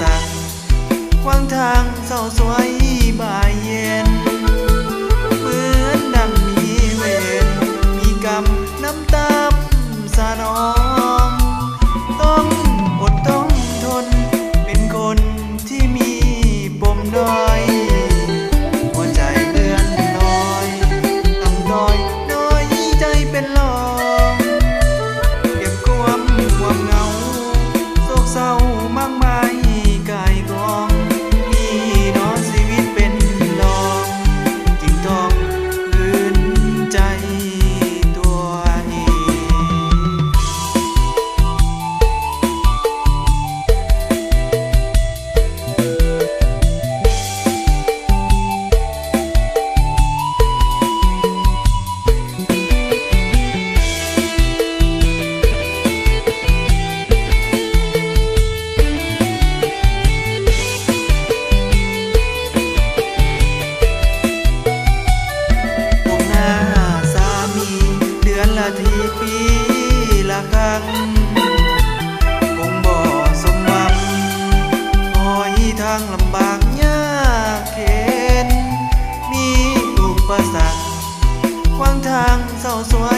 สักขวางทางเศร้าสวยบ่ายเย็น ครั้งคงบ่สมหวังหอยทางลำบากยากเข็นมีอุปสรรคควางทางเศร้าสวย